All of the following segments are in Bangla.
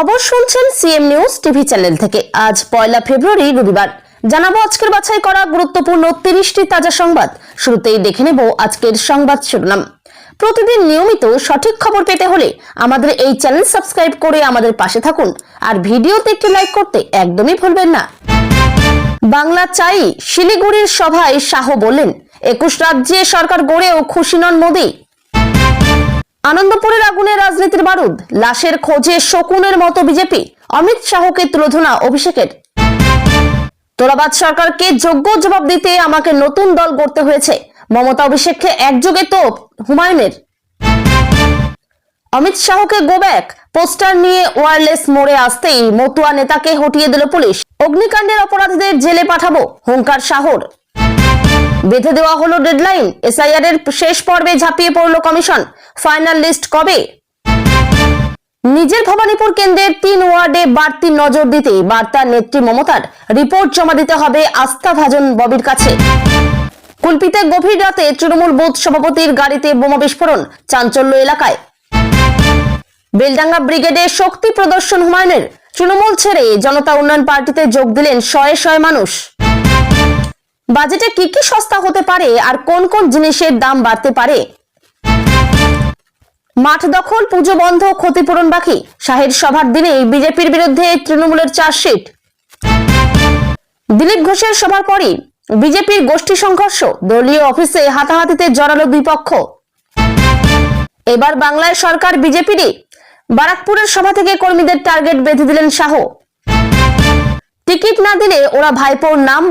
খবর শুনছেন সিএম নিউজ টিভি চ্যানেল থেকে। আজ পয়লা ফেব্রুয়ারি, রবিবার। জানাব আজকের বাছাই করা গুরুত্বপূর্ণ তিরিশটি তাজা সংবাদ। শুরুতেই দেখে নেব আজকের সংবাদ শিরোনাম। প্রতিদিন নিয়মিত সঠিক খবর পেতে হলে আমাদের এই চ্যানেল সাবস্ক্রাইব করে আমাদের পাশে থাকুন। আর ভিডিওতে একটি লাইক করতে একদমই ভুলবেন না। বাংলা চাই শিলিগুড়ির সভায় শাহ বললেন, একুশ রাজ্যে সরকার গড়েও খুশি নন মোদী। আনন্দপুরের আগুনে রাজনীতির বারুদ, লাশের খোঁজে শকুনের মতো বিজেপি। অমিত শাহকে তুলোধনা অভিষেকের। তোলাবাদ সরকারকে যোগ্য জবাব দিতে আমাকে নতুন দল গড়তে হয়েছে। মমতা অভিষেককে একযোগে তোপ, হুমায়ুনের। অমিত শাহকে গো ব্যাক, পোস্টার নিয়ে ওয়ারলেস মোড়ে আসতেই মতুয়া নেতাকে হটিয়ে দিল পুলিশ। অগ্নিকাণ্ডের অপরাধীদের জেলে পাঠাবো, হুঙ্কার শাহর বেঁধে দেওয়া হলো ডেডলাইন এসআইআর এর শেষ পর্বে ঝাঁপিয়ে পড়ল কমিশন। ফাইনাল লিস্ট কবে? নিজের ভবানীপুর কেন্দ্রের তিন ওয়ার্ডে বাড়তি নজর দিতে বার্তা নেত্রী মমতার রিপোর্ট জমা দিতে হবে আস্থা ভাজন ববির কাছে। কুলপিতে গভীর রাতে তৃণমূল বুথ সভাপতির গাড়িতে বোমা বিস্ফোরণ চাঞ্চল্য এলাকায়। বেলডাঙ্গা ব্রিগেডে শক্তি প্রদর্শন হুমায়ুনের। তৃণমূল ছেড়ে জনতা উন্নয়ন পার্টিতে যোগ দিলেন শয়ে শয়ে মানুষ। বাজেটে কি কি সস্তা হতে পারে আর কোন কোন জিনিসের দাম বাড়তে পারে? মাঠ দখল, পুজো বন্ধ, ক্ষতিপূরণ বাকি। শাহের সভার দিনেই বিজেপির বিরুদ্ধে তৃণমূলের চার্জশিট। দিলীপ ঘোষের সভার পরই বিজেপির গোষ্ঠী সংঘর্ষ, দলীয় অফিসে হাতাহাতিতে জড়ালো দুই পক্ষ এবার বাংলায় সরকার বিজেপিরই। বারাকপুরের সভা থেকে কর্মীদের টার্গেট বেঁধে দিলেন শাহ। টিকিট না দিলে ওরা ভাইপোর নাম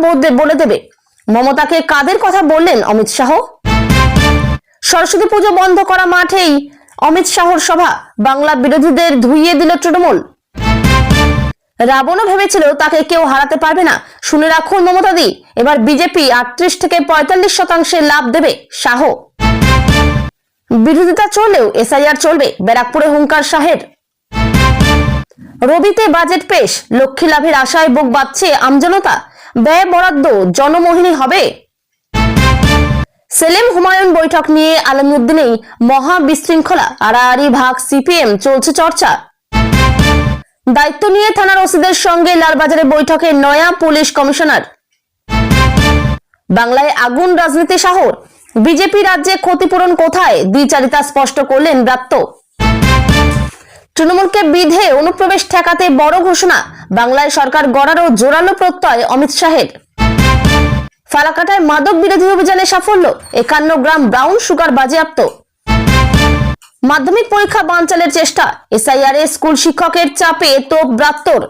বলে দেবে। মমতাকে কাদের কথা বললেন অমিত শাহ? সরস্বতী পুজো বন্ধ করা মাঠেই অমিত শাহর সভা বাংলা বিরোধীদের ধুইয়ে দিল তৃণমূল। রাবণও ভেবেছিল তাকে কেউ হারাতে পারবে না। শুনে রাখুন মমতাদি এবার বিজেপি আটত্রিশ থেকে পঁয়তাল্লিশ শতাংশে লাভ দেবে শাহ। বিরোধিতা চললেও এসআইআর চলবে ব্যারাকপুরে হুঙ্কার শাহের। রবিতে বাজেট পেশ, লক্ষ্মী লাভের আশায় বুক বাঁধছে আমজনতা। ব্যয় বরাদ্দ জনমোহিনী হবে? সেলিম হুমায়ুন বৈঠক নিয়ে আলমউদ্দিনেই মহা বিশৃঙ্খলা, আড়াআড়ি ভাগ সিপিএম চলছে চর্চা। দায়িত্ব নিয়ে থানার ওসিদের সঙ্গে লালবাজারে বৈঠকে নয়া পুলিশ কমিশনার। বাংলায় আগুন রাজনীতি শহর বিজেপি রাজ্যে ক্ষতিপূরণ কোথায়? দ্বিচারিতা স্পষ্ট করলেন ব্রাত্য তৃণমূলকে বিধে অনুপ্রবেশ ঠেকাতে বড় ঘোষণা। বাংলায় সরকার গড়ারও জোরালো প্রত্যয়, অমিত শাহের। ফালাকাটায় মাদক বিরোধী অভিযানে সাফল্য, একান্ন গ্রাম ব্রাউন সুগার বাজেয়াপ্ত। মাধ্যমিক পরীক্ষা বানচালের চেষ্টা, এসআইআর এ স্কুল শিক্ষকের চাপে তোপ ব্রাত্তর।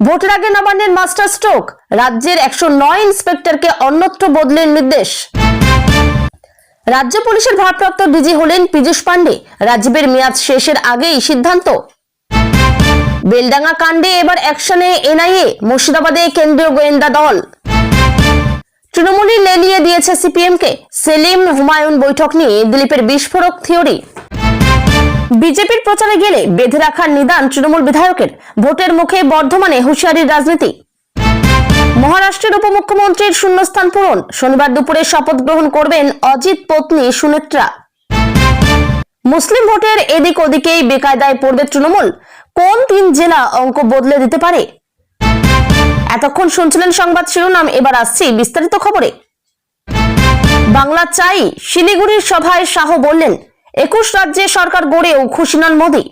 ভোটের আগে নবান্নের মাস্টার স্ট্রোক, রাজ্যের একশো নয় ইন্সপেক্টরকে অন্যত্র বদলের নির্দেশ। রাজ্য পুলিশের ভারপ্রাপ্ত ডিজি হলেন পীযূষ পান্ডে রাজীবের মেয়াদ শেষের আগেই সিদ্ধান্ত। বেলডাঙ্গা কাণ্ডে এবার অ্যাকশনে এনআইএ, মুর্শিদাবাদে কেন্দ্রীয় গোয়েন্দা দল। তৃণমূলই লেলিয়ে দিয়েছে সিপিএমকে। সেলিম হুমায়ুন বৈঠক নিয়ে দিলীপের বিস্ফোরক থিওরি। বিজেপির প্রচারে গেলে বেঁধে রাখার নিদান তৃণমূল বিধায়কের। ভোটের মুখে বর্ধমানে হুঁশিয়ারির রাজনীতি। মহারাষ্ট্রের উপমুখ্যমন্ত্রীর শূন্যস্থান পূরণ। শনিবার দুপুরে শপথ গ্রহণ করবেন অজিত পত্নী সুনেত্রা। মুসলিম ভোটের এদিক ওদিকেই বেকায়দায় পড়বে তৃণমূল। কোন তিন জেলা অঙ্ক বদলে দিতে পারে? এতক্ষণ শুনছিলেন সংবাদ শিরোনাম, এবার আসছি বিস্তারিত খবরে। বাংলা চাই, শিলিগুড়ির সভায় শাহ বললেন, একুশ রাজ্যে সরকার গড়েও খুশি নন মোদী।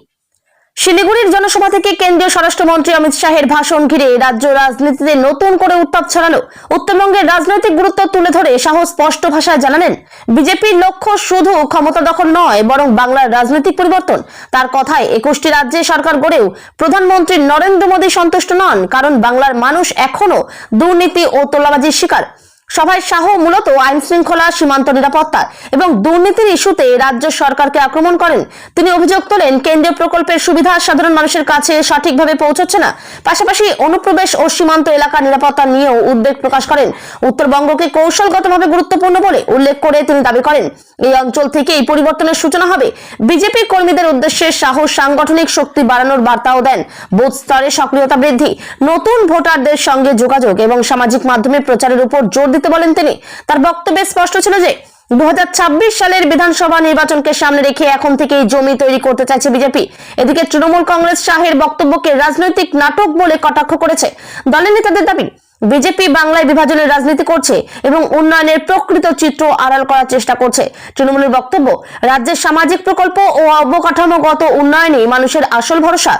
শিলিগুড়ির জনসভা থেকে কেন্দ্রীয় স্বরাষ্ট্রমন্ত্রী অমিত শাহের ভাষণ ঘিরে রাজ্য রাজনীতিতে নতুন করে উত্তাপ ছড়ালো। উত্তরবঙ্গের রাজনৈতিক গুরুত্ব তুলে ধরে শাহ স্পষ্ট ভাষায় জানালেন বিজেপির লক্ষ্য শুধু ক্ষমতা দখল নয়, বরং বাংলার রাজনৈতিক পরিবর্তন। তার কথায় একুশটি রাজ্যে সরকার গড়েও প্রধানমন্ত্রী নরেন্দ্র মোদী সন্তুষ্ট নন, কারণ বাংলার মানুষ এখনও দুর্নীতি ও তোলাবাজির শিকার। সভায় শাহ মূলত আইন শৃঙ্খলা, সীমান্ত নিরাপত্তা এবং দুর্নীতির ইস্যুতে রাজ্য সরকারকে আক্রমণ করেন। তিনি অভিযোগ তোলেন, কেন্দ্রীয় প্রকল্পের সুবিধা সাধারণ মানুষের কাছে সঠিকভাবে পৌঁছচ্ছে না। পাশাপাশি অনুপ্রবেশ ও সীমান্ত এলাকার নিরাপত্তা নিয়েও উদ্বেগ প্রকাশ করেন। উত্তরবঙ্গকে কৌশলগতভাবে গুরুত্বপূর্ণ বলে উল্লেখ করে তিনি দাবি করেন, এই অঞ্চল থেকে এই পরিবর্তনের সূচনা হবে। বিজেপি কর্মীদের উদ্দেশ্যে সাহস সাংগঠনিক শক্তি বাড়ানোর বার্তাও দেন। বুথ স্তরে সক্রিয়তা বৃদ্ধি, নতুন ভোটারদের সঙ্গে যোগাযোগ এবং সামাজিক মাধ্যমে প্রচারের উপর জোর দিতে বলেন তিনি। তার বক্তব্যে স্পষ্ট ছিল যে দু হাজার ছাব্বিশ সালের বিধানসভা নির্বাচনকে সামনে রেখে এখন থেকেই জমি তৈরি করতে চাইছে বিজেপি। এদিকে তৃণমূল কংগ্রেস শাহের বক্তব্যকে রাজনৈতিক নাটক বলে কটাক্ষ করেছে। দলের নেতাদের দাবি বিজেপি বাংলায় বিভাজনের রাজনীতি করছে এবং উন্নয়নের প্রকৃত চিত্র আড়াল করার চেষ্টা করছে। তৃণমূলের বক্তব্য, রাজ্যের সামাজিক প্রকল্প ও অবকাঠামোগত উন্নয়নে মানুষের আসল ভরসা।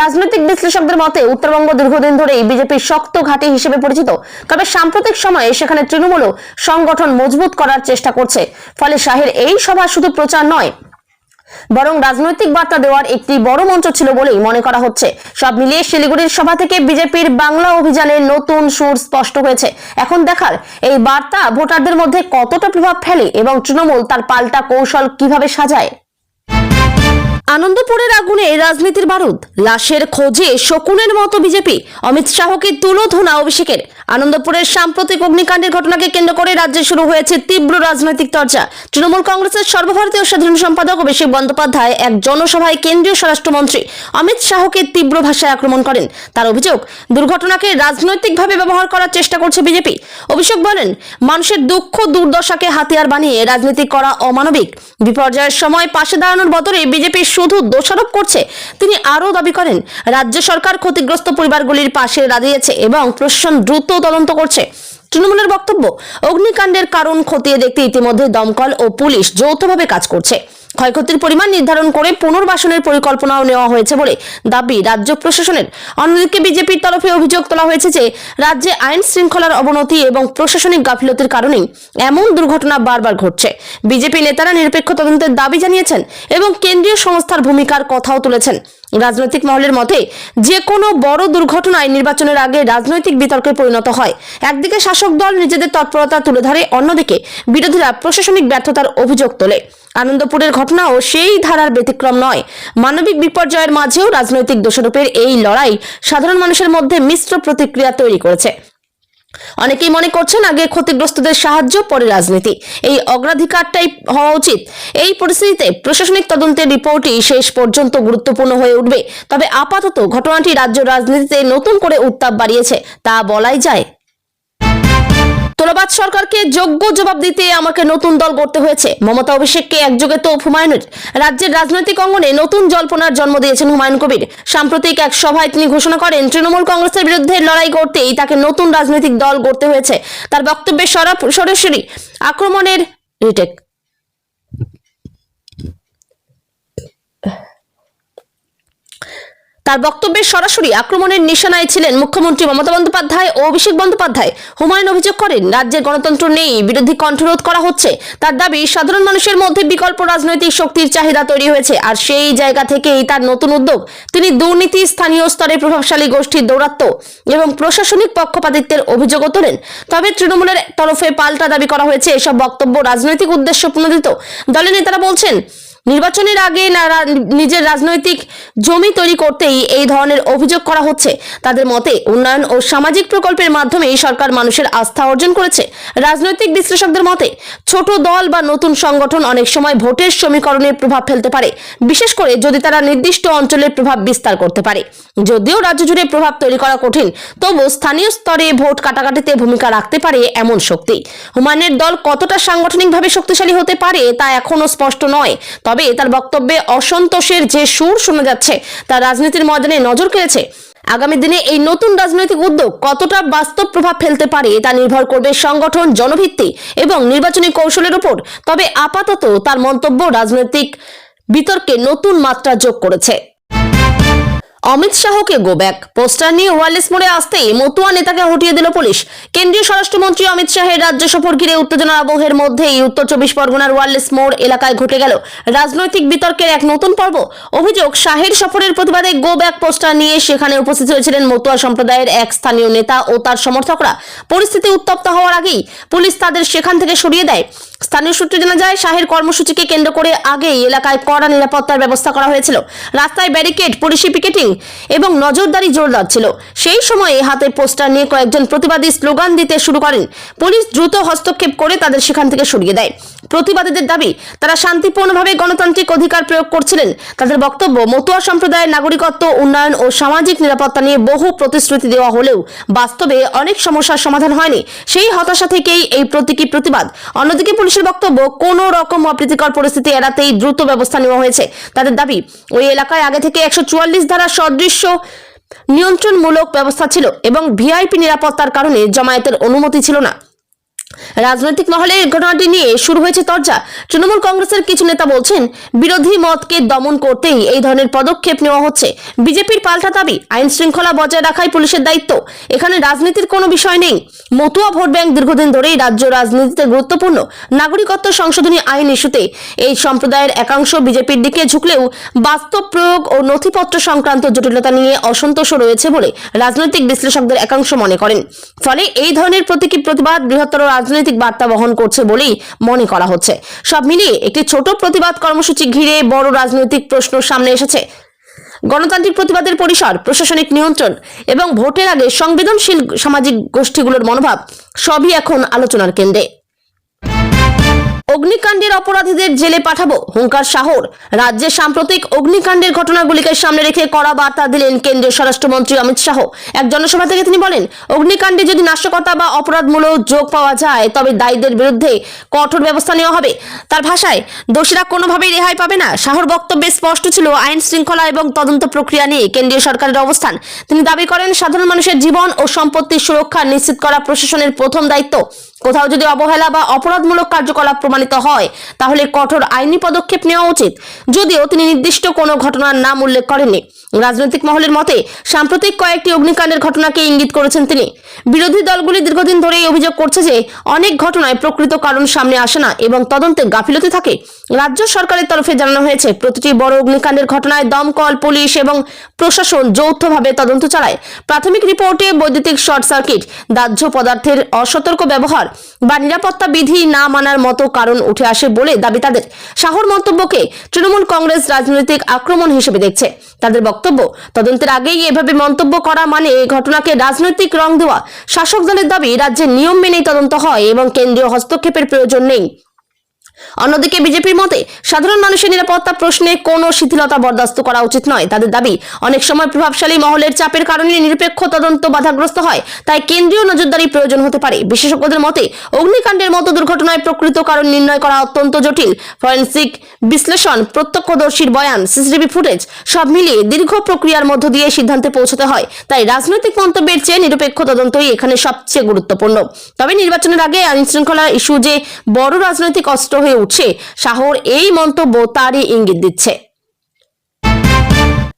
রাজনৈতিক বিশ্লেষকদের মতে, উত্তরবঙ্গ দীর্ঘদিন ধরেই বিজেপির শক্ত ঘাঁটি হিসেবে পরিচিত। তবে সাম্প্রতিক সময়ে সেখানে তৃণমূলও সংগঠন মজবুত করার চেষ্টা করছে। ফলে শাহের এই সভা শুধু প্রচার নয় বরং রাজনৈতিক বার্তা দেওয়ার একটি বড় মঞ্চ ছিল বলেই মনে করা হচ্ছে। সব মিলিয়ে শিলিগুড়ির সভা থেকে বিজেপির বাংলা অভিযানের নতুন সুর স্পষ্ট হয়েছে। এখন দেখার, এই বার্তা ভোটারদের মধ্যে কতটা প্রভাব ফেলে এবং তৃণমূল তার পাল্টা কৌশল কীভাবে সাজায়? আনন্দপুরের আগুনে রাজনীতির বারুদ। লাশের খোঁজে শকুনের মতো বিজেপি। অমিত শাহকে তুলোধনা অভিষেকের। আনন্দপুরের সাম্প্রতিক অগ্নিকাণ্ডের ঘটনাকে কেন্দ্র করে রাজ্যে শুরু হয়েছে তীব্র রাজনৈতিক চর্চা। তৃণমূল কংগ্রেসের সর্বভারতীয় সাধারণ সম্পাদক অভিষেক বন্দ্যোপাধ্যায় এক জনসভায় কেন্দ্রীয় স্বরাষ্ট্রমন্ত্রী অমিত শাহকে তীব্র ভাষায় আক্রমণ করেন। তার অভিযোগ, দুর্ঘটনাকে রাজনৈতিকভাবে ব্যবহার করার চেষ্টা করছে বিজেপি। অভিষেক বলেন, মানুষের দুঃখ দুর্দশাকে হাতিয়ার বানিয়ে রাজনীতি করা অমানবিক। বিপর্যয়ের সময় পাশে দাঁড়ানোর বদলে বিজেপি শুধু দোষারোপ করছে। তিনি আরও দাবি করেন, রাজ্য সরকার ক্ষতিগ্রস্ত পরিবারগুলির পাশে দাঁড়িয়েছে এবং প্রশাসন দ্রুত তদন্ত করছে। তৃণমূলের বক্তব্য, অগ্নিকাণ্ডের কারণ খতিয়ে দেখতে ইতিমধ্যে দমকল ও পুলিশ যৌথভাবে কাজ করছে। ক্ষয়ক্ষতির পরিমাণ নির্ধারণ করে পুনর্বাসনের পরিকল্পনাও নেওয়া হয়েছে বলে দাবি রাজ্য প্রশাসনের। অন্যদিকে বিজেপির তরফে অভিযোগ তোলা হয়েছে যে, রাজ্যে আইন শৃঙ্খলার অবনতি এবং প্রশাসনিক গাফিলতির কারণেই এমন দুর্ঘটনা বারবার ঘটছে। বিজেপি নেতারা নিরপেক্ষ তদন্তের দাবি জানিয়েছেন এবং কেন্দ্রীয় সংস্থার ভূমিকার কথাও তুলেছেন। রাজনৈতিক মহলের মতে যে কোনো বড় দুর্ঘটনায় নির্বাচনের আগে রাজনৈতিক বিতর্কে পরিণত হয়। একদিকে শাসক দল নিজেদের তৎপরতা তুলে ধরে, অন্যদিকে বিরোধীরা প্রশাসনিক ব্যর্থতার অভিযোগ তোলে। আনন্দপুরের ঘটনাও সেই ধারার ব্যতিক্রম নয়। মানবিক বিপর্যয়ের মাঝেও রাজনৈতিক দোষারোপের এই লড়াই সাধারণ মানুষের মধ্যে মিশ্র প্রতিক্রিয়া তৈরি করেছে। অনেকেই মনে করছেন আগে ক্ষতিগ্রস্তদের সাহায্য, পরে রাজনীতি। এই অগ্রাধিকারটাই হওয়া উচিত। এই পরিস্থিতিতে প্রশাসনিক তদন্তের রিপোর্টই শেষ পর্যন্ত গুরুত্বপূর্ণ হয়ে উঠবে। তবে আপাতত ঘটনাটি রাজ্য রাজনীতিতে নতুন করে উত্তাপ বাড়িয়েছে। তা বলাই যায়। তোলাবাদ সরকারকে, যোগ্য জবাব দিতে আমাকে নতুন দল গড়তে হয়েছে। মমতা অভিষেককে একযোগে তো হুমায়ুনের রাজ্যের রাজনৈতিক অঙ্গনে নতুন জল্পনার জন্ম দিয়েছেন হুমায়ুন কবির। সাম্প্রতিক এক সভায় তিনি ঘোষণা করেন, তৃণমূল কংগ্রেসের বিরুদ্ধে লড়াই করতেই তাকে নতুন রাজনৈতিক দল গড়তে হয়েছে। তার বক্তব্যে সরা- সরাসরি আক্রমণের রিটেক। তার বক্তব্যে সরাসরি আক্রমণের নিশানায় ছিলেন মুখ্যমন্ত্রী মমতা বন্দ্যোপাধ্যায় ও অভিষেক বন্দ্যোপাধ্যায়। হুমায়ুন অভিযোগ করেন রাজ্যের গণতন্ত্র নেই, বিরোধী কণ্ঠরোধ করা হচ্ছে। তার দাবি, সাধারণ মানুষের মধ্যে বিকল্প রাজনৈতিক শক্তির চাহিদা তৈরি হয়েছে, আর সেই জায়গা থেকেই তার নতুন উদ্যোগ। তিনি দুর্নীতি, স্থানীয় স্তরে প্রভাবশালী গোষ্ঠীর দৌরাত্ম্য এবং প্রশাসনিক পক্ষপাতিত্বের অভিযোগও তোলেন। তবে তৃণমূলের তরফে পাল্টা দাবি করা হয়েছে, এসব বক্তব্য রাজনৈতিক উদ্দেশ্য প্রণোদিত দলের নেতারা বলছেন নির্বাচনের আগে নিজের রাজনৈতিক জমি তৈরি করতেই এই ধরনের অভিযোগ করা হচ্ছে। তাদের মতে উন্নয়ন ও সামাজিক প্রকল্পের মাধ্যমে সরকার মানুষের আস্থা অর্জন করেছে। রাজনৈতিক বিশ্লেষকদের মতে ছোট দল বা নতুন সংগঠন অনেক সময় ভোটের সমীকরণে প্রভাব ফেলতে পারে। বিশেষ করে যদি তারা নির্দিষ্ট অঞ্চলের প্রভাব বিস্তার করতে পারে। যদিও রাজ্য জুড়ে প্রভাব তৈরি করা কঠিন তবু স্থানীয় স্তরে ভোট কাটাকাটিতে ভূমিকা রাখতে পারে এমন শক্তি। হুমায়ুনের দল কতটা সাংগঠনিকভাবে শক্তিশালী হতে পারে তা এখনও স্পষ্ট নয়। তবে তার বক্তব্যে অসন্তোষের যে সুর শোনা যাচ্ছে, তা রাজনীতির ময়দানে নজর কেড়েছে। আগামী দিনে এই নতুন রাজনৈতিক উদ্যোগ কতটা বাস্তব প্রভাব ফেলতে পারে, তা নির্ভর করবে সংগঠন, জনভিত্তি এবং নির্বাচনী কৌশলের উপর। তবে আপাতত তার মন্তব্য রাজনৈতিক বিতর্কে নতুন মাত্রা যোগ করেছে। অমিত শাহকে গো ব্যাক। পোস্টার নিয়ে ওয়ারলেস মোড়ে আসতেই মতুয়া নেতাকে হটিয়ে দিল পুলিশ। কেন্দ্রীয় স্বরাষ্ট্রমন্ত্রী অমিত শাহের রাজ্য সফর ঘিরে উত্তেজনার আবহের মধ্যেই উত্তর চব্বিশ পরগনার ওয়ারলেস মোড় এলাকায় ঘটে গেল রাজনৈতিক বিতর্কের এক নতুন পর্ব। অভিযোগ, শাহের সফরের প্রতিবাদে গো ব্যাক পোস্টার নিয়ে সেখানে উপস্থিত হয়েছিলেন মতুয়া সম্প্রদায়ের এক স্থানীয় নেতা ও তার সমর্থকরা। পরিস্থিতি উত্তপ্ত হওয়ার আগেই পুলিশ তাদের সেখান থেকে সরিয়ে দেয়। স্থানীয় সূত্রে জানা যায়, শাহের কর্মসূচিকে কেন্দ্র করে আগেই এলাকায় কড়া নিরাপত্তার ব্যবস্থা করা হয়েছিল। রাস্তায় ব্যারিকেড, পুলিশি পিকেটিং এবং নজরদারি জোরদার ছিল। সেই সময়ে হাতে পোস্টার নিয়ে কয়েকজন প্রতিবাদী স্লোগান দিতে শুরু করেন। পুলিশ দ্রুত হস্তক্ষেপ করে তাদের সেখান থেকে সরিয়ে দেয়। প্রতিবাদীদের দাবি, তারা শান্তিপূর্ণভাবে গণতান্ত্রিক অধিকার প্রয়োগ করছিলেন। তাদের বক্তব্য, মতুয়া সম্প্রদায়ের নাগরিকত্ব, উন্নয়ন ও সামাজিক নিরাপত্তা নিয়ে বহু প্রতিশ্রুতি দেওয়া হলেও বাস্তবে অনেক সমস্যার সমাধান হয়নি। সেই হতাশা থেকেই এই প্রতীকী প্রতিবাদ। অন্যদিকে পুলিশের বক্তব্য, কোনো রকম অপ্রীতিকর পরিস্থিতি এড়াতেই দ্রুত ব্যবস্থা নেওয়া হয়েছে। তাদের দাবি, ওই এলাকায় আগে থেকে একশো চুয়াল্লিশ ধারা সদৃশ্য নিয়ন্ত্রণমূলক ব্যবস্থা ছিল এবং ভিআইপি নিরাপত্তার কারণে জমায়েতের অনুমতি ছিল না। রাজনৈতিক মহলে ঘটনাটি নিয়ে শুরু হয়েছে চর্চা তৃণমূল কংগ্রেসের কিছু নেতা বলছেন, বিরোধী মতকে দমন করতেই এই ধরনের পদক্ষেপ নেওয়া হচ্ছে। বিজেপির পাল্টা দাবি, আইন শৃঙ্খলা বজায় রাখাই পুলিশের দায়িত্ব। এখানে রাজনীতির কোনো বিষয় নেই। মতুয়া ভোট ব্যাংক দীর্ঘদিন ধরেই রাজ্য রাজনীতিতে গুরুত্বপূর্ণ। নাগরিকত্ব সংশোধনী আইন ইস্যুতে এই সম্প্রদায়ের একাংশ বিজেপির দিকে ঝুঁকলেও বাস্তব প্রয়োগ ও নথিপত্র সংক্রান্ত জটিলতা নিয়ে অসন্তোষও রয়েছে বলে রাজনৈতিক বিশ্লেষকদের একাংশ মনে করেন। ফলে এই ধরনের প্রতীকী প্রতিবাদ বৃহত্তর রাজনৈতিক বার্তা বহন করছে বলেই মনে করা হচ্ছে। সব মিলিয়ে একটি ছোট প্রতিবাদ কর্মসূচি ঘিরে বড় রাজনৈতিক প্রশ্ন সামনে এসেছে। গণতান্ত্রিক প্রতিবাদের পরিসর, প্রশাসনিক নিয়ন্ত্রণ এবং ভোটের আগে সংবেদনশীল সামাজিক গোষ্ঠীগুলোর মনোভাব, সবই এখন আলোচনার কেন্দ্রে। অগ্নিকাণ্ডের অপরাধীদের জেলে পাঠাবো, হুঙ্কার শাহর রাজ্যে সাম্প্রতিক অগ্নিকাণ্ডের ঘটনাগুলিকে সামনে রেখে কড়া বার্তা দিলেন কেন্দ্রীয় স্বরাষ্ট্রমন্ত্রী অমিত শাহ। এক জনসভা থেকে তিনি বলেন, অগ্নিকাণ্ডে যদি নাশকতা বা অপরাধমূলক যোগ পাওয়া যায়, তবে দায়ীদের বিরুদ্ধে কঠোর ব্যবস্থা নেওয়া হবে। তার ভাষায়, দোষীরা কোনোভাবেই রেহাই পাবে না। শাহর বক্তব্যে স্পষ্ট ছিল আইন শৃঙ্খলা এবং তদন্ত প্রক্রিয়া নিয়ে কেন্দ্রীয় সরকারের অবস্থান। তিনি দাবি করেন, সাধারণ মানুষের জীবন ও সম্পত্তির সুরক্ষা নিশ্চিত করা প্রশাসনের প্রথম দায়িত্ব। কোথাও যদি অবহেলা বা অপরাধমূলক কার্যকলাপ প্রমাণিত হয়। তাহলে কঠোর আইনি পদক্ষেপ নেওয়া উচিত। যদিও তিনি নির্দিষ্ট কোনো ঘটনার নাম উল্লেখ করেননি। রাজনৈতিক মহলের মতে, সাম্প্রতিক কয়েকটি অগ্নিকাণ্ডের ঘটনাকে ইঙ্গিত করেছেন তিনি। বিরোধী দলগুলি দীর্ঘদিন ধরেই অভিযোগ করছে যে, অনেক ঘটনায় প্রকৃত কারণ সামনে আসে না এবং তদন্তে গাফিলতি থাকে। রাজ্য সরকারের তরফে জানানো হয়েছে, প্রতিটি বড় অগ্নিকাণ্ডের ঘটনায় দমকল, পুলিশ এবং প্রশাসন যৌথভাবে তদন্ত চালায়। প্রাথমিক রিপোর্টে বৈদ্যুতিক শর্ট সার্কিট, দাহ্য পদার্থের অসতর্ক ব্যবহার বা নিরাপত্তা বিধি না মানার মতো কারণ উঠে আসে বলে দাবি তাদের। শাহর মন্তব্যকে তৃণমূল কংগ্রেস রাজনৈতিক আক্রমণ হিসেবে দেখছে। তাদের বক্তব্য, তদন্তের আগেই এভাবে মন্তব্য করা মানে এই ঘটনাকে রাজনৈতিক রং দেওয়া। শাসক দলের দাবি রাজ্যের নিয়ম মেনেই তদন্ত হয় এবং কেন্দ্রীয় হস্তক্ষেপের প্রয়োজন নেই। অন্যদিকে বিজেপির মতে, সাধারণ মানুষের নিরাপত্তা প্রশ্নে কোনো শিথিলতা বরদাস্ত করা উচিত নয়। তাদের দাবি, অনেক সময় প্রভাবশালী মহলের চাপের কারণে নিরপেক্ষ তদন্ত বাধাগ্রস্ত হয়, তাই কেন্দ্রীয় নজরদারি প্রয়োজন হতে পারে। বিশেষজ্ঞদের মতে, অগ্নিকাণ্ডের মতো দুর্ঘটনায় প্রকৃত কারণ নির্ণয় করা অত্যন্ত জটিল। ফরেন্সিক বিশ্লেষণ, প্রত্যক্ষদর্শীর বয়ান, সিসিটিভি ফুটেজ, সব মিলিয়ে দীর্ঘ প্রক্রিয়ার মধ্য দিয়ে সিদ্ধান্তে পৌঁছতে হয়। তাই রাজনৈতিক মন্তব্যের চেয়ে নিরপেক্ষ তদন্তই এখানে সবচেয়ে গুরুত্বপূর্ণ। তবে নির্বাচনের আগে আইন শৃঙ্খলা ইস্যু যে বড় রাজনৈতিক অস্ত্র হয়ে উঠছে শাহর এই মন্তব্য তারই ইঙ্গিত দিচ্ছে।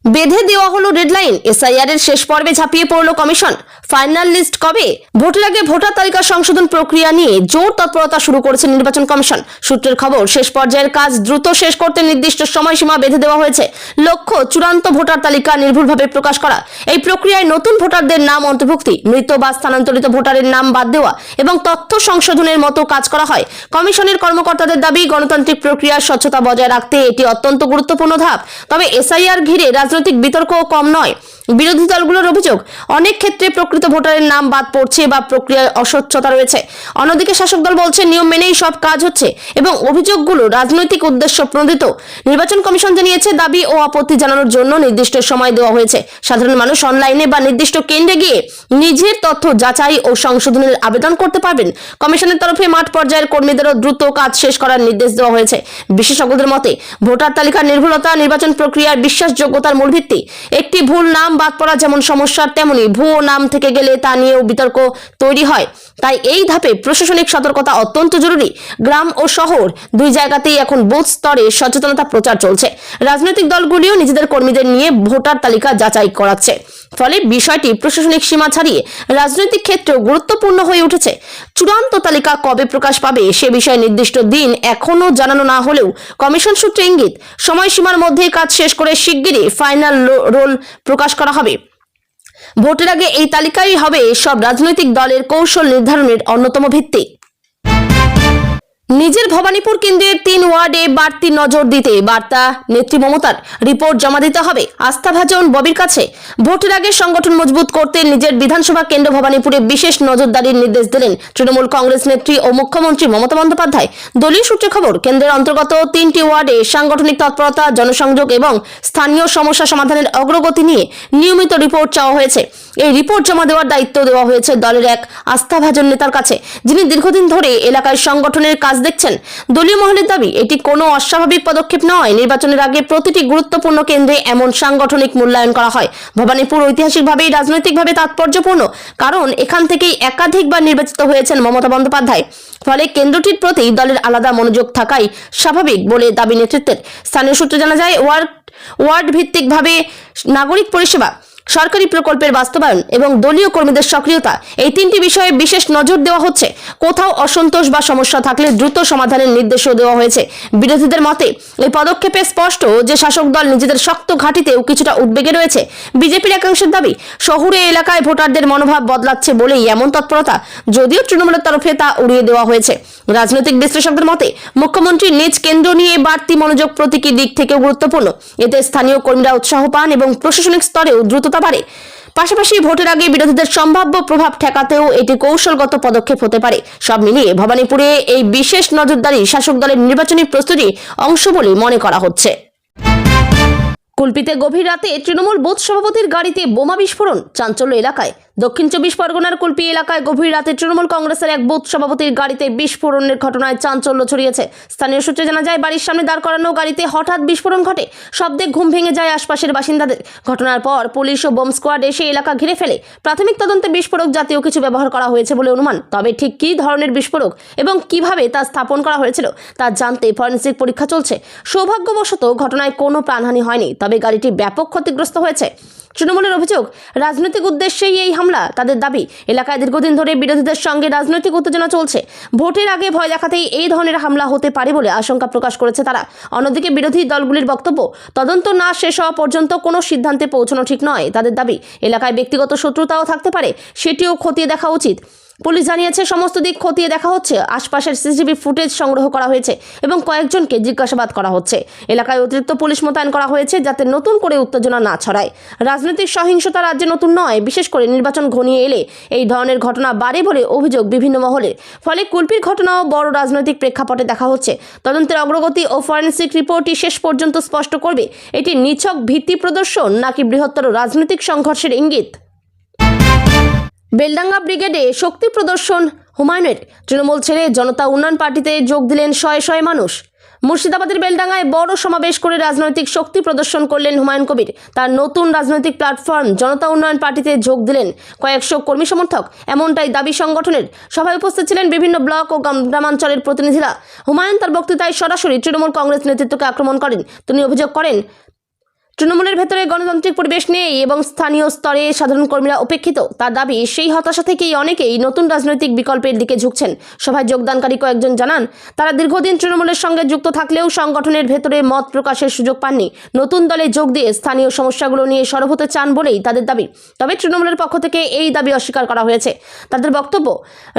বেঁধে দেওয়া হলো ডেডলাইন এসআইআর এর শেষ পর্বে ঝাঁপিয়ে পড়ল কমিশন। ফাইনাল লিস্ট কবে? ভোটের আগে ভোটার তালিকা সংশোধন প্রক্রিয়া নিয়ে জোর তৎপরতা শুরু করেছে নির্বাচন কমিশন। সূত্রের খবর, শেষ পর্যায়ের কাজ দ্রুত শেষ করতে নির্দিষ্ট সময়সীমা বেঁধে দেওয়া হয়েছে। লক্ষ্য, চূড়ান্ত ভোটার তালিকা নির্ভুলভাবে প্রকাশ করা। এই প্রক্রিয়ায় নতুন ভোটারদের নাম অন্তর্ভুক্তি, মৃত বা স্থানান্তরিত ভোটারের নাম বাদ দেওয়া এবং তথ্য সংশোধনের মতো কাজ করা হয়। কমিশনের কর্মকর্তাদের দাবি, গণতান্ত্রিক প্রক্রিয়ার স্বচ্ছতা বজায় রাখতে এটি অত্যন্ত গুরুত্বপূর্ণ ধাপ। তবে এসআইআর ঘিরে রাজনৈতিক বিতর্কও কম নয়। বিরোধী দলগুলোর অভিযোগ, অনেক ক্ষেত্রে প্রকৃত ভোটারের নাম বাদ পড়ছে বা প্রক্রিয়ায় অস্বচ্ছতা রয়েছে। অন্যদিকে শাসক দল বলছে, নিয়ম মেনেই সব কাজ হচ্ছে এবং অভিযোগগুলো রাজনৈতিক উদ্দেশ্য প্রণোদিত। নির্বাচন কমিশন জানিয়েছে, দাবি ও আপত্তি জানানোর জন্য নির্দিষ্ট সময় দেওয়া হয়েছে। সাধারণ মানুষ অনলাইনে বা নির্দিষ্ট কেন্দ্রে গিয়ে নিজের তথ্য যাচাই ও সংশোধনের আবেদন করতে পারবেন। কমিশনের তরফে মাঠ পর্যায়ের কর্মীদেরও দ্রুত কাজ শেষ করার নির্দেশ দেওয়া হয়েছে। বিশেষজ্ঞদের মতে, ভোটার তালিকার নির্ভুলতা, নির্বাচন প্রক্রিয়ার বিশ্বাসযোগ্যতার মূল ভিত্তি একটি ভুল নাম বাদ পড়া যেমন সমস্যার, তেমনি ভুয়ো নাম থেকে গেলে তা নিয়েও বিতর্ক তৈরি হয়। তাই এই ধাপে প্রশাসনিক সতর্কতা অত্যন্ত জরুরি। গ্রাম ও শহর দুই জায়গাতেই এখন বুথ স্তরে সচেতনতা প্রচার চলছে। রাজনৈতিক দলগুলিও নিজেদের কর্মীদের নিয়ে ভোটার তালিকা যাচাই করাচ্ছে। ফলে বিষয়টি প্রশাসনিক সীমা ছাড়িয়ে রাজনৈতিক ক্ষেত্রেও গুরুত্বপূর্ণ হয়ে উঠেছে। চূড়ান্ত তালিকা কবে প্রকাশ পাবে সে বিষয়ে নির্দিষ্ট দিন এখনও জানানো না হলেও কমিশন সূত্রে ইঙ্গিত, সময়সীমার মধ্যেই কাজ শেষ করে শিগগিরই ফাইনাল রোল প্রকাশ করা হবে। ভোটের আগে এই তালিকাই হবে সব রাজনৈতিক দলের কৌশল নির্ধারণের অন্যতম ভিত্তি। নিজের ভবানীপুর কেন্দ্রের তিন ওয়ার্ডে বাড়তি নজর দিতে বার্তা নেত্রী মমতার। রিপোর্ট জমা দিতে হবে। আস্থাভাজন ববির কাছে। ভোটের আগে সংগঠন মজবুত করতে নিজের বিধানসভা কেন্দ্র ভবানীপুরে বিশেষ নজরদারির নির্দেশ দিলেন তৃণমূল কংগ্রেস নেত্রী ও মুখ্যমন্ত্রী মমতা বন্দ্যোপাধ্যায়। দলীয় সূত্রে খবর, কেন্দ্রের অন্তর্গত তিনটি ওয়ার্ডে সাংগঠনিক তৎপরতা, জনসংযোগ এবং স্থানীয় সমস্যা সমাধানের অগ্রগতি নিয়ে নিয়মিত রিপোর্ট চাওয়া হয়েছে। এই রিপোর্ট জমা দেওয়ার দায়িত্ব দেওয়া হয়েছে দলের এক আস্থাভাজন নেতার কাছে, যিনি দীর্ঘদিন ধরে এলাকায় সংগঠনের কাজ দেখছেন। দলীয় মহলের দাবি, এটি কোনো অস্বাভাবিক পদক্ষেপ নয়। নির্বাচনের আগে প্রতিটি গুরুত্বপূর্ণ কেন্দ্রে এমন সাংগঠনিক মূল্যায়ন করা হয়। ভবানীপুর ঐতিহাসিকভাবেই রাজনৈতিকভাবে তাৎপর্যপূর্ণ, কারণ এখান থেকেই একাধিকবার নির্বাচিত হয়েছেন মমতা বন্দ্যোপাধ্যায়। ফলে কেন্দ্রটির প্রতি দলের আলাদা মনোযোগ থাকাই স্বাভাবিক বলে দাবি নেতৃত্বের। স্থানীয় সূত্রে জানা যায়, ওয়ার্ড ওয়ার্ড ভিত্তিকভাবে নাগরিক পরিষেবা সরকারি প্রকল্পের বাস্তবায়ন এবং দলীয় কর্মীদের সক্রিয়তা, এই তিনটি বিষয়ে বিশেষ নজর দেওয়া হচ্ছে। কোথাও অসন্তোষ বা সমস্যা থাকলে দ্রুত সমাধানের নির্দেশও দেওয়া হয়েছে। বিরোধীদের মতে, এই পদক্ষেপে স্পষ্ট যে শাসক দল নিজেদের শক্ত ঘাঁটিতেও কিছুটা উদ্বেগে রয়েছে। বিজেপির একাংশের দাবি, শহুরে এলাকায় ভোটারদের মনোভাব বদলাচ্ছে বলেই এমন তৎপরতা, যদিও তৃণমূলের তরফে তা উড়িয়ে দেওয়া হয়েছে। রাজনৈতিক বিশ্লেষকদের মতে, মুখ্যমন্ত্রী নিজ কেন্দ্র নিয়ে বাড়তি মনোযোগ প্রতীকী দিক থেকে গুরুত্বপূর্ণ। এতে স্থানীয় কর্মীরা উৎসাহ পান এবং প্রশাসনিক স্তরেও দ্রুততা বাড়ে। পাশাপাশি ভোটের আগে বিরোধীদের সম্ভাব্য প্রভাব ঠেকাতেও এটি কৌশলগত পদক্ষেপ হতে পারে। সব মিলিয়ে ভবানীপুরে এই বিশেষ নজরদারি শাসক দলের নির্বাচনী প্রস্তুতি অংশ বলে মনে করা হচ্ছে। কুলপিতে গভীর রাতে তৃণমূল বুথ সভাপতির গাড়িতে বোমা বিস্ফোরণ চাঞ্চল্য এলাকায়। দক্ষিণ চব্বিশ পরগনার কুলপি এলাকায় গভীর রাতে তৃণমূল কংগ্রেসের এক বুথ সভাপতির গাড়িতে বিস্ফোরণের ঘটনায় চাঞ্চল্য ছড়িয়েছে। স্থানীয় সূত্রে জানা যায়, বাড়ির সামনে দাঁড় করানো গাড়িতে হঠাৎ বিস্ফোরণ ঘটে। শব্দে ঘুম ভেঙে যায় আশপাশের বাসিন্দাদের। ঘটনার পর পুলিশ ও বোম স্কোয়াড এসে এলাকা ঘিরে ফেলে। প্রাথমিক তদন্তে বিস্ফোরক জাতীয় কিছু ব্যবহার করা হয়েছে বলে অনুমান। তবে ঠিক কী ধরনের বিস্ফোরক এবং কীভাবে তা স্থাপন করা হয়েছিল, তা জানতে ফরেন্সিক পরীক্ষা চলছে। সৌভাগ্যবশত ঘটনায় কোনো প্রাণহানি হয়নি। তবে গাড়িটি ব্যাপক ক্ষতিগ্রস্ত হয়েছে। তৃণমূলের অভিযোগ, রাজনৈতিক উদ্দেশ্যেই এই হামলা, তাদের দাবি, এলাকায় দীর্ঘদিন ধরে বিরোধীদের সঙ্গে রাজনৈতিক উত্তেজনা চলছে। ভোটের আগে ভয় দেখাতেই এই ধরনের হামলা হতে পারে বলে আশঙ্কা প্রকাশ করেছে তারা। অন্যদিকে বিরোধী দলগুলির বক্তব্য, তদন্ত না শেষ হওয়া পর্যন্ত কোনো সিদ্ধান্তে পৌঁছানো ঠিক নয়। তাদের দাবি, এলাকায় ব্যক্তিগত শত্রুতাও থাকতে পারে, সেটিও খতিয়ে দেখা উচিত। পুলিশ জানিয়েছে, সমস্ত দিক খতিয়ে দেখা হচ্ছে। আশপাশের সিসিটিভি ফুটেজ সংগ্রহ করা হয়েছে এবং কয়েকজনকে জিজ্ঞাসাবাদ করা হচ্ছে। এলাকায় অতিরিক্ত পুলিশ মোতায়েন করা হয়েছে যাতে নতুন করে উত্তেজনা না ছড়ায়। রাজনৈতিক সহিংসতা রাজ্যে নতুন নয়, বিশেষ করে নির্বাচন ঘনিয়ে এলে এই ধরনের ঘটনা বাড়ে বলে অভিযোগ বিভিন্ন মহলে ফলে কুলপির ঘটনাও বড় রাজনৈতিক প্রেক্ষাপটে দেখা হচ্ছে। তদন্তের অগ্রগতি ও ফরেন্সিক রিপোর্টই শেষ পর্যন্ত স্পষ্ট করবে। এটি নিছক ভিত্তি প্রদর্শন নাকি বৃহত্তর রাজনৈতিক সংঘর্ষের ইঙ্গিত? বেলডাঙ্গা ব্রিগেডে শক্তি প্রদর্শন, হুমায়ুনের। তৃণমূল ছেড়ে জনতা উন্নয়ন পার্টিতে যোগ দিলেন শয়ে শয়ে মানুষ। মুর্শিদাবাদের বেলডাঙ্গায় বড় সমাবেশ করে রাজনৈতিক শক্তি প্রদর্শন করলেন হুমায়ুন কবির। তার নতুন রাজনৈতিক প্ল্যাটফর্ম জনতা উন্নয়ন পার্টিতে যোগ দিলেন কয়েকশো কর্মী সমর্থক। এমনটাই দাবি সংগঠনের। সভায় উপস্থিত ছিলেন বিভিন্ন ব্লক ও গ্রামাঞ্চলের প্রতিনিধিরা। হুমায়ুন তার বক্তৃতায় সরাসরি তৃণমূল কংগ্রেস নেতৃত্বকে আক্রমণ করেন। তিনি অভিযোগ করেন তৃণমূলের ভেতরে গণতান্ত্রিক পরিবেশ নেই এবং স্থানীয় স্তরে সাধারণ কর্মীরা উপেক্ষিত। তার দাবি, সেই হতাশা থেকেই অনেকেই নতুন রাজনৈতিক বিকল্পের দিকে ঝুঁকছেন। সভায় যোগদানকারী কয়েকজন জানান, তারা দীর্ঘদিন তৃণমূলের সঙ্গে যুক্ত থাকলেও সংগঠনের ভেতরে মত প্রকাশের সুযোগ পাননি। নতুন দলে যোগ দিয়ে স্থানীয় সমস্যাগুলো নিয়ে সরব হতে চান বলেই তাদের দাবি। তবে তৃণমূলের পক্ষ থেকে এই দাবি অস্বীকার করা হয়েছে। তাদের বক্তব্য,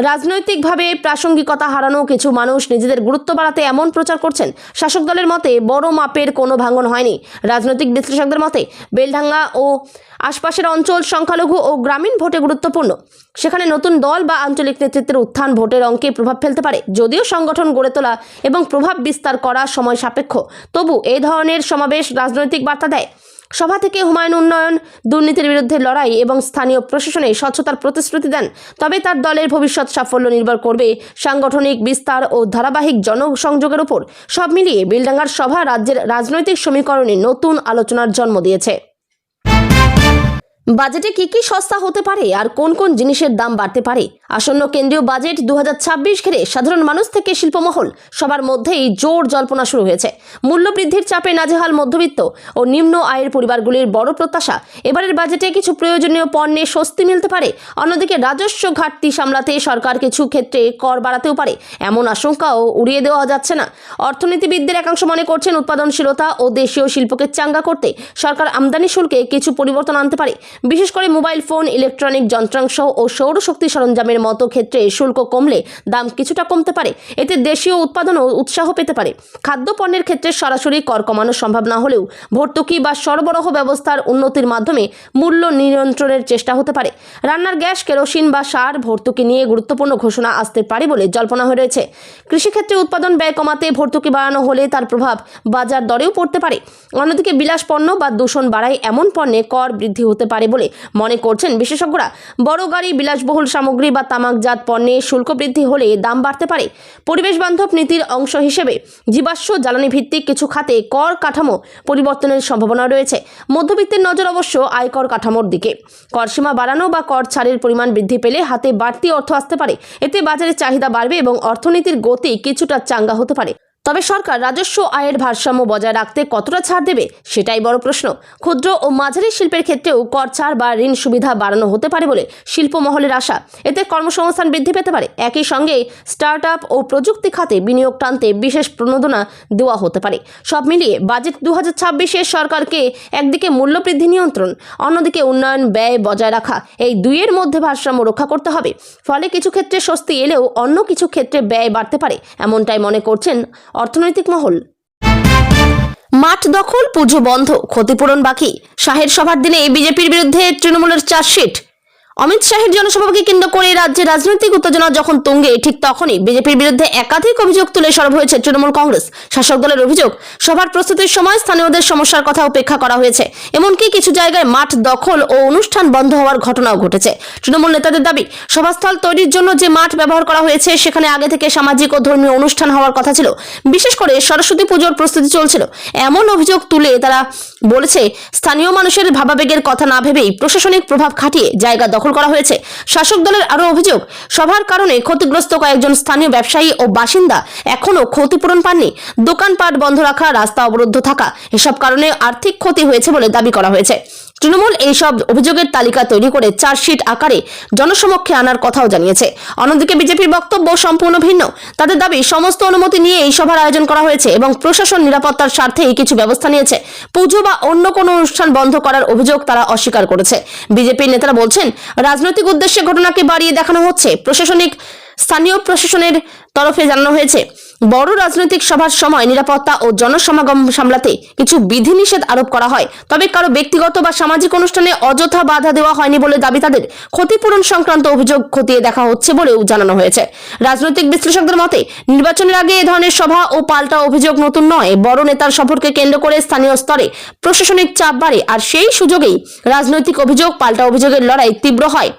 রাজনৈতিকভাবে প্রাসঙ্গিকতা হারানো কিছু মানুষ নিজেদের গুরুত্ব বাড়াতে এমন প্রচার করছেন। শাসক দলের মতে বড় মাপের কোনো ভাঙন হয়নি। রাজনৈতিক বিশ্লেষকদের মতে, বেলডাঙ্গা ও আশপাশের অঞ্চল সংখ্যালঘু ও গ্রামীণ ভোটে গুরুত্বপূর্ণ। সেখানে নতুন দল বা আঞ্চলিক নেতৃত্বের উত্থান ভোটের অঙ্কে প্রভাব ফেলতে পারে। যদিও সংগঠন গড়ে তোলা এবং প্রভাব বিস্তার করা সময় সাপেক্ষ, তবু এ ধরনের সমাবেশ রাজনৈতিক বার্তা দেয়। সভা থেকে হুমায়ুন উন্নয়ন, দুর্নীতির বিরুদ্ধে লড়াই এবং স্থানীয় প্রশাসনে স্বচ্ছতার প্রতিশ্রুতি দেন। তবে তার দলের ভবিষ্যৎ সাফল্য নির্ভর করবে সাংগঠনিক বিস্তার ও ধারাবাহিক জনসংযোগের উপর। সব মিলিয়ে বিলডাঙ্গার সভা রাজ্যের রাজনৈতিক সমীকরণে নতুন আলোচনার জন্ম দিয়েছে। বাজেটে কি কি সস্তা হতে পারে আর কোন কোন জিনিসের দাম বাড়তে পারে? আসন্ন কেন্দ্রীয় বাজেট দু হাজার ছাব্বিশ ঘিরে সাধারণ মানুষ থেকে শিল্পমহল, সবার মধ্যেই জোর জল্পনা শুরু হয়েছে। মূল্যবৃদ্ধির চাপে নাজেহাল মধ্যবিত্ত ও নিম্ন আয়ের পরিবারগুলির বড় প্রত্যাশা। এবারের বাজেটে কিছু প্রয়োজনীয় পণ্যে স্বস্তি মিলতে পারে। অন্যদিকে রাজস্ব ঘাটতি সামলাতে সরকার কিছু ক্ষেত্রে কর বাড়াতেও পারে। এমন আশঙ্কাও উড়িয়ে দেওয়া যাচ্ছে না। অর্থনীতিবিদদের একাংশ মনে করছেন, উৎপাদনশীলতা ও দেশীয় শিল্পকে চাঙ্গা করতে সরকার আমদানি শুল্কে কিছু পরিবর্তন আনতে পারে। বিশেষ করে মোবাইল ফোন, ইলেকট্রনিক যন্ত্রাংশ ও সৌরশক্তি সরঞ্জামের মতো ক্ষেত্রে শুল্ক কমলে দাম কিছুটা কমতে পারে। এতে দেশীয় উৎপাদনও উৎসাহ পেতে পারে। খাদ্যপণ্যের ক্ষেত্রে সরাসরি কর কমানো সম্ভব না হলেও ভর্তুকি বা সরবরাহ ব্যবস্থার উন্নতির মাধ্যমে মূল্য নিয়ন্ত্রণের চেষ্টা হতে পারে। রান্নার গ্যাস, কেরোসিন বা সার ভর্তুকি নিয়ে গুরুত্বপূর্ণ ঘোষণা আসতে পারে বলে জল্পনা হয়ে রয়েছে। কৃষিক্ষেত্রে উৎপাদন ব্যয় কমাতে ভর্তুকি বাড়ানো হলে তার প্রভাব বাজার দরেও পড়তে পারে। অন্যদিকে বিলাস পণ্য বা দূষণ বাড়ায় এমন পণ্যে কর বৃদ্ধি হতে পারে। বলে মনে করছেন বিশেষজ্ঞরা। বড় গাড়ি, বিলাসবহুল সামগ্রী বা তামাকজাত পণ্যে শুল্ক বৃদ্ধি হলে দাম বাড়তে পারে। পরিবেশ বান্ধব নীতির অংশ হিসেবে জীবাশ্ম জ্বালানি ভিত্তিক কিছু খাতে কর কাঠামো পরিবর্তনের সম্ভাবনা রয়েছে। মধ্যবিত্তের নজর অবশ্য আয়কর কাঠামোর দিকে। কর সীমা বাড়ানো বা কর ছাড়ের পরিমাণ বৃদ্ধি পেলে হাতে বাড়তি অর্থ আসতে পারে। এতে বাজারে চাহিদা বাড়বে এবং অর্থনীতির গতি কিছুটা চাঙ্গা হতে পারে। তবে সরকার রাজস্ব আয়ের ভারসাম্য বজায় রাখতে কতটা ছাড় দেবে সেটাই বড় প্রশ্ন। ক্ষুদ্র ও মাঝারি শিল্পের ক্ষেত্রেও কর ছাড় বা ঋণ সুবিধা বাড়ানো হতে পারে বলে শিল্প মহলের আশা। এতে কর্মসংস্থান বৃদ্ধি পেতে পারে। একই সঙ্গে স্টার্ট আপ ও প্রযুক্তি খাতে বিনিয়োগ টানতে বিশেষ প্রণোদনা দেওয়া হতে পারে। সব মিলিয়ে বাজেট দু হাজার সরকারকে একদিকে মূল্যবৃদ্ধি নিয়ন্ত্রণ, অন্যদিকে উন্নয়ন ব্যয় বজায় রাখা, এই দুইয়ের মধ্যে ভারসাম্য রক্ষা করতে হবে। ফলে কিছু ক্ষেত্রে স্বস্তি এলেও অন্য কিছু ক্ষেত্রে ব্যয় বাড়তে পারে, এমনটাই মনে করছেন অর্থনৈতিক মহল। মাঠ দখল, পুজো বন্ধ, ক্ষতিপূরণ বাকি। শাহের সভার দিনে বিজেপির বিরুদ্ধে তৃণমূলের চার্জশিট। অমিত শাহের জনসভাকে কেন্দ্র করে রাজ্যে রাজনৈতিক উত্তেজনা যখন তুঙ্গে, ঠিক তখনই বিজেপির বিরুদ্ধে একাধিক অভিযোগ তুলে সরব হয়েছে তৃণমূল কংগ্রেস। শাসক দলের অভিযোগ, সভার প্রস্তুতির সময় স্থানীয়দের সমস্যার কথা উপেক্ষা করা হয়েছে। এমনকি কিছু জায়গায় মাঠ দখল ও অনুষ্ঠান বন্ধ হওয়ার ঘটনাও ঘটেছে। তৃণমূল নেতাদের দাবি, সভাস্থল তৈরির জন্য যে মাঠ ব্যবহার করা হয়েছে, সেখানে আগে থেকে সামাজিক ও ধর্মীয় অনুষ্ঠান হওয়ার কথা ছিল। বিশেষ করে সরস্বতী পুজোর প্রস্তুতি চলছিল। এমন অভিযোগ তুলে তারা বলেছে, স্থানীয় মানুষের ভাবাবেগের কথা না ভেবেই প্রশাসনিক প্রভাব খাটিয়ে জায়গা দখল করা হয়েছে। শাসক দলের আরও অভিযোগ, সভার কারণে ক্ষতিগ্রস্ত কয়েকজন স্থানীয় ব্যবসায়ী ও বাসিন্দা এখনও ক্ষতিপূরণ পাননি। দোকানপাট বন্ধ রাখা, রাস্তা অবরুদ্ধ থাকা, এসব কারণে আর্থিক ক্ষতি হয়েছে বলে দাবি করা হয়েছে। তৃণমূল এইসব অভিযোগের তালিকা তৈরি করে চার্জশিট আকারে জনসমক্ষে আনার কথাও জানিয়েছে। অন্যদিকে বিজেপির বক্তব্য সম্পূর্ণ ভিন্ন। তাদের দাবি, সমস্ত অনুমতি নিয়ে এই সভার আয়োজন করা হয়েছে এবং প্রশাসন নিরাপত্তার স্বার্থে কিছু ব্যবস্থা নিয়েছে। পুজো বা অন্য কোনো অনুষ্ঠান বন্ধ করার অভিযোগ তারা অস্বীকার করেছে। বিজেপির নেতারা বলছেন, রাজনৈতিক উদ্দেশ্যে ঘটনাকে বাড়িয়ে দেখানো হচ্ছে। প্রশাসনিক, স্থানীয় প্রশাসনের তরফে জানানো হয়েছে। বড় রাজনৈতিক সভার সময় নিরাপত্তা ও জনসমাগম সামলাতে কিছু বিধিনিষেধ আরোপ করা হয়। তবে কারও ব্যক্তিগত বা সামাজিক অনুষ্ঠানে অযথা বাধা দেওয়া হয়নি বলে দাবি তাদের। ক্ষতিপূরণ সংক্রান্ত অভিযোগ খতিয়ে দেখা হচ্ছে বলেও জানানো হয়েছে। রাজনৈতিক বিশ্লেষকদের মতে, নির্বাচনের আগে এ ধরনের সভা ও পাল্টা অভিযোগ নতুন নয়। বড় নেতার সফরকে কেন্দ্র করে স্থানীয় স্তরে প্রশাসনিক চাপ বাড়ে। আর সেই সুযোগেই রাজনৈতিক অভিযোগ, পাল্টা অভিযোগের লড়াই তীব্র হয়।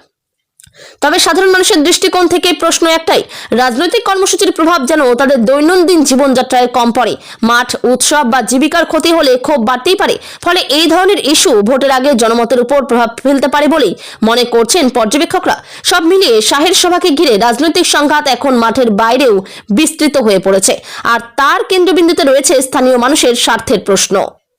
তবে সাধারণ মানুষের দৃষ্টিকোণ থেকে প্রশ্ন একটাই, রাজনৈতিক কর্মসূচির প্রভাব যেন তাদের দৈনন্দিন জীবনযাত্রায় কম পড়ে। মাঠ, উৎসব বা জীবিকার ক্ষতি হলে ক্ষোভ বাড়তেই পারে, ফলে এই ধরনের ইস্যু ভোটের আগে জনমতের উপর প্রভাব ফেলতে পারে বলেই মনে করছেন পর্যবেক্ষকরা। সব মিলিয়ে শাহের সভাকে ঘিরে রাজনৈতিক সংঘাত এখন মাঠের বাইরেও বিস্তৃত হয়ে পড়েছে। আর তার কেন্দ্রবিন্দুতে রয়েছে স্থানীয় মানুষের স্বার্থের প্রশ্ন।